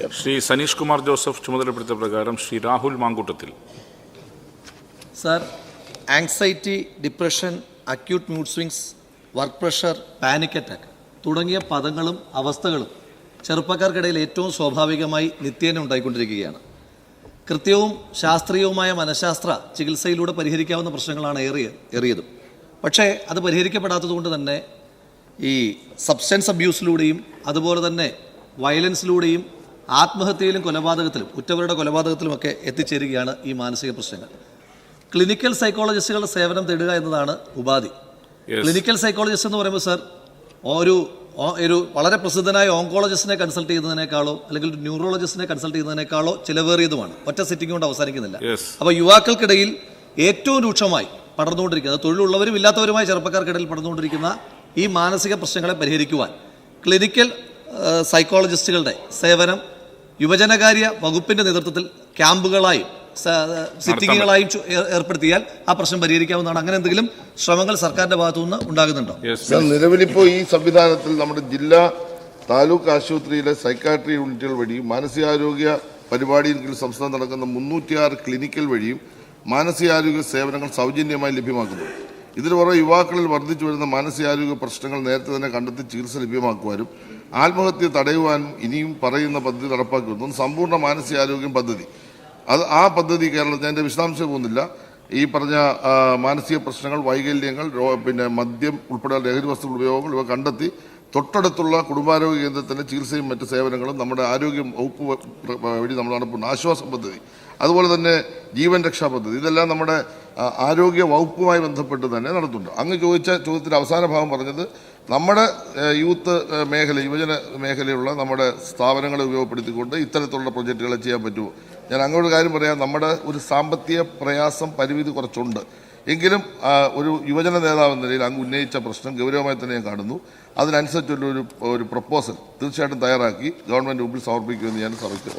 Shri Saneesh Kumar Joseph ചുമതലപ്പെടുത്തിയ പ്രകാരം Shri Rahul Mamkootathil. Sir anxiety depression acute mood swings work pressure panic attack തുടങ്ങിയ പദങ്ങളും അവസ്ഥകളും ചെറുപ്പക്കാർക്കിടയിൽ ഏറ്റവും സ്വാഭാവികമായി നിത്യേന ഉണ്ടായിക്കൊണ്ടിരിക്കുകയാണ്. കൃത്യവും ശാസ്ത്രീയവുമായ മനഃശാസ്ത്ര ചികിത്സയിലൂടെ പരിഹരിക്കാവുന്ന പ്രശ്നങ്ങളാണ് ഏറിയ ഏറിയതും. പക്ഷേ അത് പരിഹരിക്കപ്പെടാത്തതുകൊണ്ട് തന്നെ ഈ സബ്സ്റ്റൻസ് അബ്യൂസിലൂടെയും അതുപോലെ തന്നെ വയലൻസിലൂടെയും ആത്മഹത്യയിലും കൊലപാതകത്തിലും ഉറ്റവരുടെ കൊലപാതകത്തിലുമൊക്കെ എത്തിച്ചേരുകയാണ് ഈ മാനസിക പ്രശ്നങ്ങൾ. ക്ലിനിക്കൽ സൈക്കോളജിസ്റ്റുകളുടെ സേവനം തേടുക എന്നതാണ് ഉപാധി. ക്ലിനിക്കൽ സൈക്കോളജിസ്റ്റ് എന്ന് പറയുമ്പോൾ സാർ ഒരു ഒരു വളരെ പ്രസിദ്ധനായ ഓങ്കോളജിസ്റ്റിനെ കൺസൾട്ട് ചെയ്യുന്നതിനേക്കാളോ അല്ലെങ്കിൽ ഒരു ന്യൂറോളജിസ്റ്റിനെ കൺസൾട്ട് ചെയ്യുന്നതിനേക്കാളോ ചിലവേറിയതുമാണ്. ഒറ്റ സിറ്റിംഗ് കൊണ്ട് അവസാനിക്കുന്നില്ല. അപ്പോൾ യുവാക്കൾക്കിടയിൽ ഏറ്റവും രൂക്ഷമായി പടർന്നുകൊണ്ടിരിക്കുന്നത് തൊഴിലുള്ളവരും ഇല്ലാത്തവരുമായ ചെറുപ്പക്കാർക്കിടയിൽ പടർന്നുകൊണ്ടിരിക്കുന്ന ഈ മാനസിക പ്രശ്നങ്ങളെ പരിഹരിക്കുവാൻ ക്ലിനിക്കൽ സൈക്കോളജിസ്റ്റുകളുടെ സേവനം യുവജനകാര്യ വകുപ്പിന്റെ നേതൃത്വത്തിൽ ക്യാമ്പുകളായി സിറ്റിങ്ങുകളായി ഏർപ്പെടുത്തിയാൽ ആ പ്രശ്നം പരിഹരിക്കാവുന്നതാണ്. അങ്ങനെ എന്തെങ്കിലും ശ്രമങ്ങൾ സർക്കാരിന്റെ ഭാഗത്തു നിന്ന് ഉണ്ടാകുന്നുണ്ടോ? നിലവിലിപ്പോ ഈ സംവിധാനത്തിൽ നമ്മുടെ ജില്ലാ താലൂക്ക് ആശുപത്രിയിലെ സൈക്കാട്രി യൂണിറ്റുകൾ വഴി മാനസികാരോഗ്യ പരിപാടിയിൽ കീഴിൽ സംസ്ഥാനം നടക്കുന്ന മുന്നൂറ്റിയാറ് ക്ലിനിക്കൽ വഴിയും മാനസികാരോഗ്യ സേവനങ്ങൾ സൗജന്യമായി ലഭ്യമാക്കുന്നു ഇതിന് പുറമെ യുവാക്കളിൽ വർദ്ധിച്ചു വരുന്ന മാനസികാരോഗ്യ പ്രശ്നങ്ങൾ നേരത്തെ തന്നെ കണ്ടെത്തി ചികിത്സ ലഭ്യമാക്കുവാനും ആത്മഹത്യ തടയുവാനും ഇനിയും പറയുന്ന പദ്ധതി നടപ്പാക്കി വരുന്നു സമ്പൂർണ മാനസികാരോഗ്യം പദ്ധതി. അത് ആ പദ്ധതി കേരളത്തിൽ അതിന്റെ വിശദാംശം പോകുന്നില്ല. ഈ പറഞ്ഞ മാനസിക പ്രശ്നങ്ങൾ വൈകല്യങ്ങൾ പിന്നെ മദ്യം ഉൾപ്പെടെ ലഹരി വസ്തുക്കൾ ഉപയോഗങ്ങൾ ഇവ കണ്ടെത്തി തൊട്ടടുത്തുള്ള കുടുംബാരോഗ്യ കേന്ദ്രത്തിന്റെ ചികിത്സയും മറ്റ് സേവനങ്ങളും നമ്മുടെ ആരോഗ്യ വകുപ്പ് വഴി നമ്മൾ നടപ്പുണ്ട്. ആശ്വാസ പദ്ധതി. അതുപോലെ തന്നെ ജീവൻ രക്ഷാ പദ്ധതി. ഇതെല്ലാം നമ്മുടെ ആരോഗ്യ വകുപ്പുമായി ബന്ധപ്പെട്ട് തന്നെ നടത്തുന്നുണ്ട്. അങ്ങ് ചോദിച്ച ചോദ്യത്തിന്റെ അവസാന ഭാഗം പറഞ്ഞത് നമ്മുടെ യൂത്ത് മേഖല യുവജന മേഖലയുള്ള നമ്മുടെ സ്ഥാപനങ്ങളെ ഉപയോഗപ്പെടുത്തിക്കൊണ്ട് ഇത്തരത്തിലുള്ള പ്രൊജക്റ്റുകൾ ചെയ്യാൻ പറ്റുമോ ഞാൻ അങ്ങോട്ട് കാര്യം പറയാം. നമ്മുടെ ഒരു സാമ്പത്തിക പ്രയാസം പരിമിതി കുറച്ചുണ്ട്. എങ്കിലും ഒരു യുവജന നേതാവ് എന്ന നിലയിൽ അങ്ങ് ഉന്നയിച്ച പ്രശ്നം ഗൗരവമായി തന്നെ ഞാൻ കാണുന്നു. അതിനനുസരിച്ചുള്ള ഒരു ഒരു പ്രപ്പോസൽ തീർച്ചയായിട്ടും തയ്യാറാക്കി ഗവൺമെന്റ് മുമ്പിൽ സമർപ്പിക്കുമെന്ന് ഞാൻ സഭയ്ക്ക്